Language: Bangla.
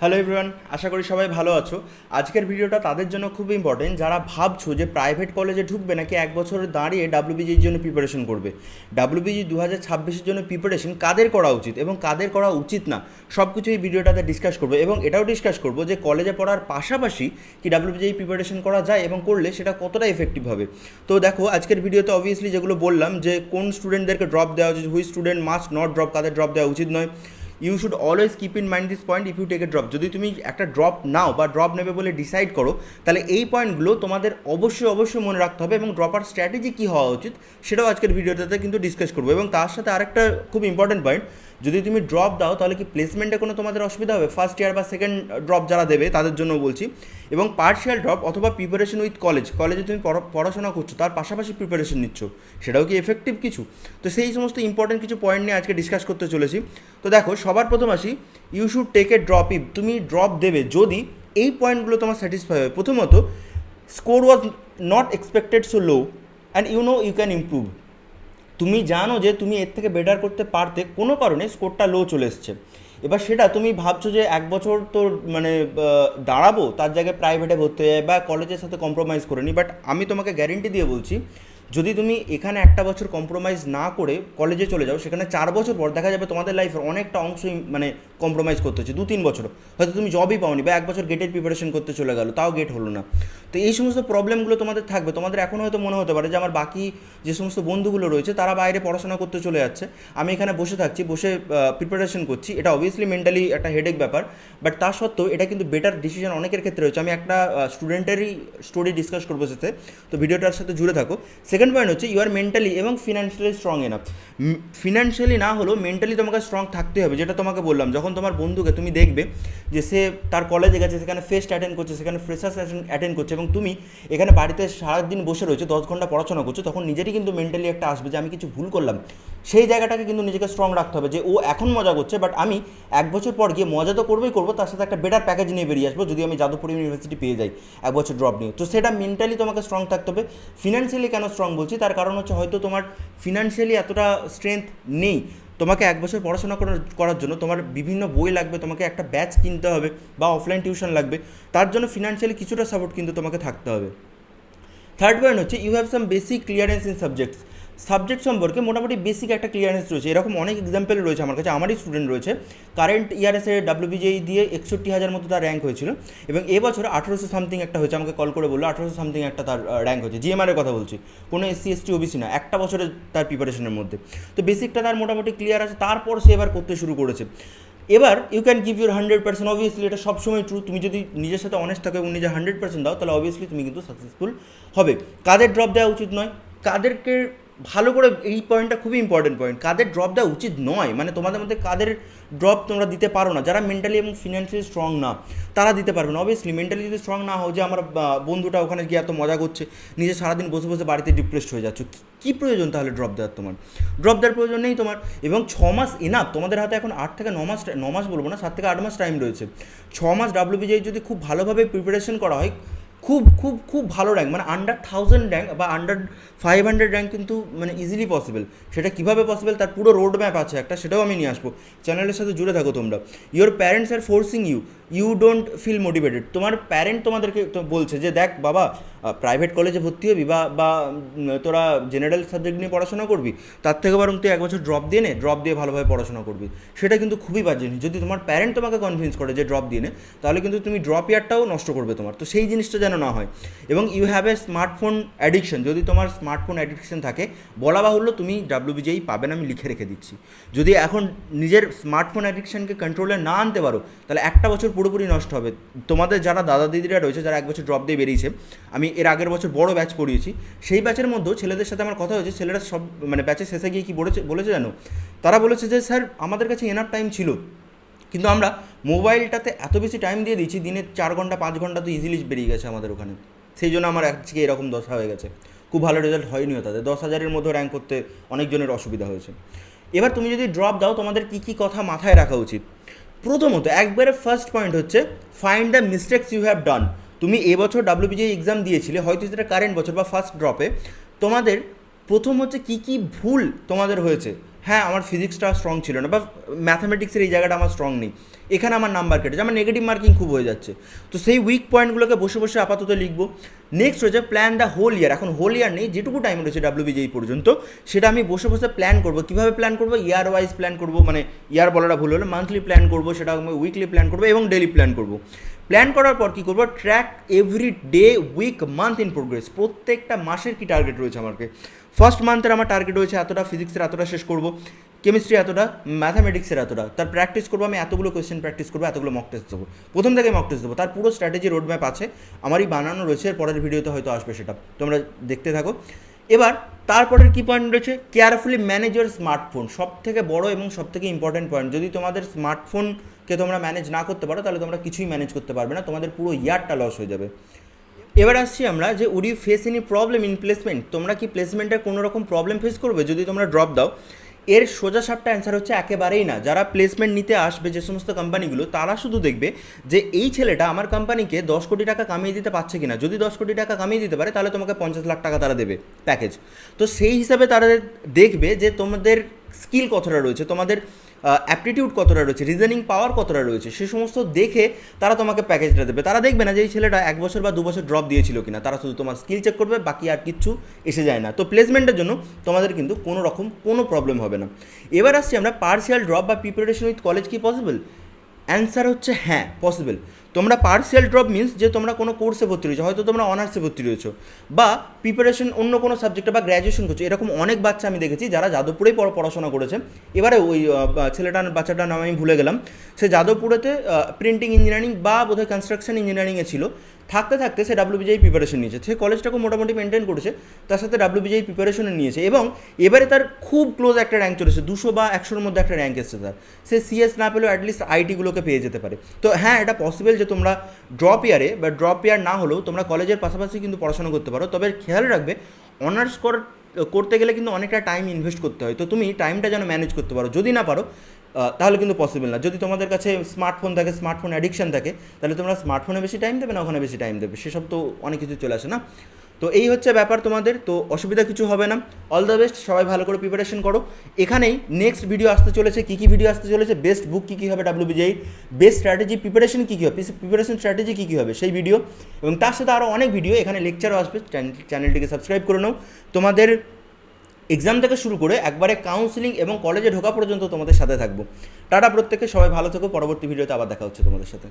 হ্যালো এভরিওয়ান আশা করি সবাই ভালো আছো। আজকের ভিডিওটা তাদের জন্য খুব ইম্পর্টেন্ট যারা ভাবছ যে প্রাইভেট কলেজে ঢুকবে নাকি এক বছর দাঁড়িয়ে ডাব্লিউবিজির জন্য প্রিপারেশন করবে। ডাব্লিউবিজি দু হাজার ছাব্বিশের জন্য প্রিপারেশন কাদের করা উচিত এবং কাদের করা উচিত না সব কিছু এই ভিডিওটাতে ডিসকাস করব এবং এটাও ডিসকাস করব যে কলেজে পড়ার পাশাপাশি কি ডাব্লিউবিজি প্রিপারেশন করা যায় এবং করলে সেটা কতটা এফেক্টিভ হবে। তো দেখো, আজকের ভিডিওতে অবভিয়াসলি যেগুলো বললাম যে কোন স্টুডেন্টদেরকে ড্রপ দেওয়া উচিত which student must not drop Quader drop দেওয়া উচিত নয়। You should always keep in mind this point if you take a drop যদি তুমি একটা ড্রপ নাও বা ড্রপ নেবে বলে ডিসাইড করো, তাহলে এই পয়েন্টগুলো তোমাদের অবশ্যই অবশ্যই মনে রাখতে হবে এবং ড্রপার স্ট্র্যাটেজি কী হওয়া উচিত সেটাও আজকের ভিডিওটাতে কিন্তু ডিসকাস করব। এবং তার সাথে আরেকটা খুব ইম্পর্টেন্ট পয়েন্ট যদি তুমি ড্রপ দাও, তাহলে কি প্লেসমেন্টে কোনো তোমাদের অসুবিধা হবে? ফার্স্ট ইয়ার বা সেকেন্ড ড্রপ যারা দেবে, তাদের জন্য বলছি। এবং পার্শিয়াল ড্রপ অথবা প্রিপারেশন উইথ কলেজ কলেজে তুমি পড়া- পড়াশোনা করছ, তার পাশাপাশি প্রিপারেশন নিচ্ছ। সেটাও কি এফেক্টিভ কিছু? তো সেই সমস্ত ইম্পর্টেন্ট কিছু পয়েন্ট নিয়ে আজকে ডিসকাস করতে চলেছি। তো দেখো, সবার প্রথম আসি you should take a drop if তুমি ড্রপ দেবে যদি এই পয়েন্টগুলো তোমার স্যাটিসফাই হয়। প্রথমত score was not expected so low and you know you can improve তুমি জানো যে তুমি এর থেকে বেটার করতে পারতে, কোনো কারণে স্কোরটা লো চলে এসছে। এবার সেটা তুমি ভাবছ যে এক বছর তো মানে দাঁড়াবো, তার জায়গায় প্রাইভেটে ভর্তি হয়ে, বা কলেজের সাথে কম্প্রোমাইজ করে নি বাট আমি তোমাকে গ্যারেন্টি দিয়ে বলছি যদি তুমি এখানে একটা বছর কম্প্রোমাইজ না করে কলেজে চলে যাও, সেখানে চার বছর পর দেখা যাবে তোমাদের লাইফের অনেকটা অংশই মানে কম্প্রোমাইজ করতে হচ্ছে দু তিন বছর হয়তো তুমি জবই পাওনি বা এক বছর গেটের প্রিপারেশন করতে চলে গেলো, তাও গেট হলো না। তো এই সমস্ত প্রবলেমগুলো তোমাদের থাকবে। তোমাদের এখন হয়তো মনে হতে পারে যে আমার বাকি যে সমস্ত বন্ধুগুলো রয়েছে, তারা বাইরে পড়াশোনা করতে চলে যাচ্ছে। আমি এখানে বসে থাকছি, বসে প্রিপারেশন করছি। এটা অবভিয়াসলি মেন্টালি একটা হেডেক ব্যাপার বাট তা সত্ত্বেও এটা কিন্তু বেটার ডিসিশন অনেকের ক্ষেত্রে রয়েছে আমি একটা স্টুডেন্টেরই স্টোরি ডিসকাস করব সাথে। তো ভিডিওটার সাথে জুড়ে থাকো। সেকেন্ড পয়েন্ট হচ্ছে ইউ আর মেন্টালি এবং ফিনান্সিয়ালি স্ট্রং এনাফ ফিনান্সিয়ালি না হলেও মেন্টালি তোমাকে স্ট্রং থাকতে হবে, যেটা তোমাকে বললাম। যখন তোমার বন্ধুকে তুমি দেখবে যে সে তার কলেজে গেছে, সেখানে ফেস্ট অ্যাটেন্ড করছে, সেখানে ফ্রেশার্স অ্যাটেন্ড করছে এবং তুমি এখানে বাড়িতে সারাদিন বসে রয়েছে, দশ ঘণ্টা পড়াশোনা করছ, তখন নিজেরই কিন্তু মেন্টালি একটা আসবে যে আমি কিছু ভুল করলাম। সেই জায়গাটাকে কিন্তু নিজেকে স্ট্রং রাখতে হবে যে ও এখন মজা করছে বাট আমি এক বছর পর গিয়ে মজা তো করবোই করব, তার সাথে একটা বেটার প্যাকেজ নিয়ে বেরিয়ে আসব, যদি আমি যাদবপুর ইউনিভার্সিটি পেয়ে যাই এক বছর ড্রপ নিয়ে। তো সেটা মেন্টালি তোমাকে স্ট্রং থাকতে হবে। ফিনান্সিয়ালি কেন স্ট্রং বলছি? তার কারণ হচ্ছে হয়তো তোমার ফিনান্সিয়ালি এতটা স্ট্রেংথ নেই। তোমাকে এক বছর পড়াশোনা করার জন্য তোমার বিভিন্ন বই লাগবে, তোমাকে একটা ব্যাচ কিনতে হবে বা অফলাইন টিউশন লাগবে, তার জন্য ফিনান্সিয়ালি কিছুটা সাপোর্ট কিন্তু তোমাকে থাকতে হবে। থার্ড পয়েন্ট হচ্ছে you have some basic clearance in subjects subject সম্পর্কে মোটামুটি বেসিক একটা ক্লিয়ারেন্স রয়েছে। এরকম অনেক এক্সাম্পল রয়েছে আমার কাছে। আমারই স্টুডেন্ট রয়েছে। কারেন্ট ইয়ারএসে ডাব্লিউবিজেই দিয়ে একষট্টি হাজার মতো তার র্যাঙ্ক হয়েছিল এবং এবছর আঠেরোশো সামথিং একটা হয়েছে। আমাকে কল করে বলল, আঠেরোশো সামথিং একটা তার র্যাঙ্ক হয়েছে। জিএমআর এর কথা বলছি। কোনো এসসি এসটি ওবিসি না, একটা বছরের তার প্রিপারেশনের মধ্যে। তো বেসিকটা তার মোটামুটি ক্লিয়ার আছে। তারপর সে এবার করতে শুরু করেছে। এবার you can give your hundred percent obviously এটা সবসময় ট্রু তুমি যদি নিজের সাথে অনেস্ট থাকো এবং নিজের হান্ড্রেড পার্সেন্ট দাও, তাহলে অবভিয়াসলি তুমি কিন্তু সাকসেসফুল হবে। কাদের ড্রপ দেওয়া উচিত নয়। কাদেরকে ভালো করে এই পয়েন্টটা খুবই ইম্পর্টেন্ট পয়েন্ট কাদের ড্রপ দেওয়া উচিত নয়। মানে তোমাদের মধ্যে কাদের ড্রপ তোমরা দিতে পারো না। যারা মেন্টালি এবং ফিনান্সিয়ালি স্ট্রং না, তারা দিতে পারবে না। অবভিয়াসলি মেন্টালি যদি স্ট্রং না হও যে আমার বন্ধুটা ওখানে গিয়ে এত মজা করছে, নিজে সারাদিন বসে বসে বাড়িতে ডিপ্রেসড হয়ে যাচ্ছ, কি- কী প্রয়োজন তাহলে ড্রপ দেওয়ার তোমার? ড্রপ দেওয়ার প্রয়োজন নেই তোমার। এবং ছ মাস এনাফ তোমাদের হাতে এখন আট থেকে ন মাস ন মাস বলব না, সাত থেকে আট মাস টাইম রয়েছে। ছ মাস ডাব্লিউবিজিআই যদি খুব ভালোভাবে প্রিপারেশন করা হয় খুব খুব খুব ভালো র্যাঙ্ক মানে আন্ডার থাউজেন্ড র্যাঙ্ক বা আন্ডার ফাইভ হান্ড্রেড র্যাঙ্ক কিন্তু মানে ইজিলি পসিবল সেটা কীভাবে পসিবল তার পুরো রোড ম্যাপ আছে একটা, সেটাও আমি নিয়ে আসব। চ্যানেলের সাথে জুড়ে থাকো তোমরা। Your parents are forcing you you don't feel motivated তোমার প্যারেন্ট তোমাদেরকে বলছে যে, দেখ বাবা প্রাইভেট কলেজে ভর্তি হবি বা বা তোরা জেনারেল সাবজেক্ট নিয়ে পড়াশোনা করবি, তার থেকে বরং তুই এক বছর ড্রপ দিয়ে নে ড্রপ দিয়ে ভালোভাবে পড়াশোনা করবি। সেটা কিন্তু খুবই বাজে জিনিস। যদি তোমার প্যারেন্ট তোমাকে কনভিন্স করে যে ড্রপ দিয়ে নে, তাহলে কিন্তু তুমি ড্রপ ইয়ারটাও নষ্ট করবে তোমার। তো সেই জিনিসটা যেন না হয়। এবং you have a smartphone addiction যদি তোমার স্মার্টফোন অ্যাডিকশন থাকে, বলা বাহুল্য তুমি ডাব্লিউবিজেই পাবেন আমি লিখে রেখে দিচ্ছি। যদি এখন নিজের স্মার্টফোন অ্যাডিকশনকে কন্ট্রোলে না আনতে পারো, তাহলে একটা বছর পুরোপুরি নষ্ট হবে। তোমাদের যারা দাদা দিদিরা রয়েছে, যারা এক বছর ড্রপ দিয়ে বেরিয়েছে, আমি এর আগের বছর বড় ব্যাচ পড়িয়েছি। সেই ব্যাচের মধ্যেও ছেলেদের সাথে আমার কথা হয়েছে, ছেলেরা সব মানে ব্যাচের শেষে গিয়ে কি বলেছে বলেছে জানো? তারা বলেছে যে, স্যার, আমাদের কাছে এনার টাইম ছিল। কিন্তু আমরা মোবাইলটাতে এত বেশি টাইম দিয়ে দিচ্ছি দিনে চার ঘণ্টা, পাঁচ ঘণ্টা তো ইজিলি বেরিয়ে গেছে আমাদের ওখানে। সেই জন্য আমার আজকে এরকম দশা হয়ে গেছে। খুব ভালো রেজাল্ট হয়নিও তাদের দশ হাজারের মধ্যে র্যাঙ্ক করতে অনেকজনের অসুবিধা হয়েছে। এবার তুমি যদি ড্রপ দাও, তোমাদের কী কী কথা মাথায় রাখা উচিত? প্রথমত, একবারে ফার্স্ট পয়েন্ট হচ্ছে find the mistakes you have done তুমি এবছর ডাব্লিউবিজিআই এক্সাম দিয়েছিলে, হয়তো সেটা কারেন্ট বছর বা ফার্স্ট ড্রপে তোমাদের প্রথম হচ্ছে কী কী ভুল তোমাদের হয়েছে? হ্যাঁ আমার ফিজিক্সটা স্ট্রং ছিল না বা ম্যাথামেটিক্সের এই জায়গাটা আমার স্ট্রং নেই। এখানে আমার নাম্বার কেটেছে আমার নেগেটিভ মার্কিং খুব হয়ে যাচ্ছে। তো সেই উইক পয়েন্টগুলোকে বসে বসে আপাতত লিখব। নেক্সট রয়েছে প্ল্যান দ্য হোল ইয়ার এখন হোল ইয়ার নেই, যেটুকু টাইম রয়েছে ডাব্লিউবিজেই পর্যন্ত, সেটা আমি বসে বসে প্ল্যান করব। কীভাবে প্ল্যান করব? ইয়ার ওয়াইজ প্ল্যান করব মানে ইয়ার বলাটা ভুল হলো। মান্থলি প্ল্যান করব, সেটা আমি উইকলি প্ল্যান করব এবং ডেলি প্ল্যান করব। প্ল্যান করার পর কী করব? Track every day week month in progress প্রত্যেকটা মাসের কী টার্গেট রয়েছে আমাকে? ফার্স্ট মান্থের আমার টার্গেট রয়েছে, এতটা ফিজিক্সের এতটা শেষ করব। কেমিস্ট্রি এতটা ম্যাথামেটিক্সের এতটা। তার প্র্যাকটিস করব, আমি এতগুলো কোয়েশ্চেন প্র্যাকটিস করব, এতগুলো মক টেস্ট দেবো। প্রথম থেকে মক টেস্ট দেবো। তার পুরো স্ট্র্যাটেজি রোড ম্যাপ আছে। আমারই বানানো রয়েছে পরের ভিডিওতে হয়তো আসবে সেটা। তোমরা দেখতে থাকো। এবার তারপরের কী পয়েন্ট রয়েছে? কেয়ারফুলি ম্যানেজ ইউর স্মার্টফোন সব থেকে বড় এবং সব থেকে ইম্পর্টেন্ট পয়েন্ট যদি তোমাদের স্মার্টফোনকে তোমরা ম্যানেজ না করতে পারো, তাহলে তোমরা কিছুই ম্যানেজ করতে পারবে না। তোমাদের পুরো ইয়ারটা লস হয়ে যাবে। এবার আসছি আমরা যে would you face any problem in placement তোমরা কি প্লেসমেন্টে কোনো রকম প্রবলেম ফেস করবে? যদি তোমরা ড্রপ দাও এর সোজা সাপটা অ্যান্সার হচ্ছে একেবারেই না। যারা প্লেসমেন্ট নিতে আসবে যে সমস্ত কোম্পানিগুলো তারা শুধু দেখবে যে এই ছেলেটা আমার কোম্পানিকে দশ কোটি টাকা কামিয়ে দিতে পারছে কিনা। যদি দশ কোটি টাকা কামিয়ে দিতে পারে, তাহলে তোমাকে পঞ্চাশ লাখ টাকা তারা দেবে প্যাকেজ তো সেই হিসাবে তারা দেখবে যে তোমাদের স্কিল কতটা রয়েছে। তোমাদের অ্যাপটিটিউড কতটা রয়েছে রিজনিং পাওয়ার কতটা রয়েছে, সে সমস্ত দেখে তারা তোমাকে প্যাকেজটা দেবে। তারা দেখবে না যে এই ছেলেটা এক বছর বা দু বছর ড্রপ দিয়েছিল কিনা। তারা শুধু তোমার স্কিল চেক করবে, বাকি আর কিচ্ছু এসে যায় না। তো প্লেসমেন্টের জন্য তোমাদের কিন্তু কোনো রকম কোনো প্রবলেম হবে না। এবার আসছি আমরা পার্সিয়াল ড্রপ বা প্রিপারেশন উইথ কলেজ কি পসিবল অ্যান্সার হচ্ছে হ্যাঁ পসিবল তোমরা পার্সিয়াল ড্রপ মিনস যে তোমরা কোনো কোর্সে ভর্তি রয়েছো, হয়তো তোমরা অনার্সে ভর্তি রয়েছো, বা প্রিপারেশন অন্য কোনো সাবজেক্টে বা গ্র্যাজুয়েশন করছ, এরকম অনেক বাচ্চা আমি দেখেছি যারা যাদবপুরেই পড়া- পড়াশোনা করেছে। এবারে ওই ছেলেটার, বাচ্চাটার নাম আমি ভুলে গেলাম। সে যাদবপুরেতে প্রিন্টিং ইঞ্জিনিয়ারিং বা বোধহয় কনস্ট্রাকশন ইঞ্জিনিয়ারিংয়ে ছিল। থাকতে থাকতে সে ডাব্লিউবিজেই প্রিপারেশন নিয়েছে। সে কলেজটাকে মোটামুটি মেনটেন করেছে, তার সাথে ডাব্লিউবিজেই প্রিপারেশন নিয়েছে এবং এবারে তার খুব ক্লোজ একটা র্যাঙ্ক চলেছে, দুশো বা একশোর মধ্যে একটা র্যাঙ্ক এসেছে তার। সে সিএস না পেলেও অ্যাটলিস্ট আইটিগুলোকে পেয়ে যেতে পারে। তো হ্যাঁ এটা পসিবল যে তোমরা ড্রপ ইয়ারে বা ড্রপ ইয়ার না হলেও তোমরা কলেজের পাশাপাশি কিন্তু পড়াশোনা করতে পারো। তবে খেয়াল রাখবে অনার্স কর, করতে গেলে কিন্তু অনেকটা টাইম ইনভেস্ট করতে হয়। তো তুমি টাইমটা যেন ম্যানেজ করতে পারো। যদি না পারো তাহলে কিন্তু পসিবল না। যদি তোমাদের কাছে স্মার্টফোন থাকে স্মার্টফোন অ্যাডিকশান থাকে, তাহলে তোমরা স্মার্টফোনে বেশি টাইম দেবে না, ওখানে বেশি টাইম দেবে। সেসব তো অনেক কিছু চলে আসে না। তো এই হচ্ছে ব্যাপার তোমাদের। তো অসুবিধা কিছু হবে না। অল দ্য বেস্ট সবাই ভালো করে প্রিপারেশন করো। এখানেই নেক্সট ভিডিও আসতে চলেছে। কী কী ভিডিও আসতে চলেছে? বেস্ট বুক কী কী হবে WBJEE best strategy preparation কী কী হবে? প্রিপারেশন স্ট্র্যাটেজি কী কী হবে? সেই ভিডিও এবং তার সাথে আরও অনেক ভিডিও এখানে লেকচারও আসবে। চ্যানেল- চ্যানেলটিকে সাবস্ক্রাইব করে নাও। তোমাদের এক্সাম থেকে শুরু করে একবারে কাউন্সিলিং এবং কলেজে ঢোকা পর্যন্ত তোমাদের সাথে থাকব। টাটা প্রত্যেকে সবাই ভালো থেকো, পরবর্তী ভিডিওতে আবার দেখা হচ্ছে তোমাদের সাথে।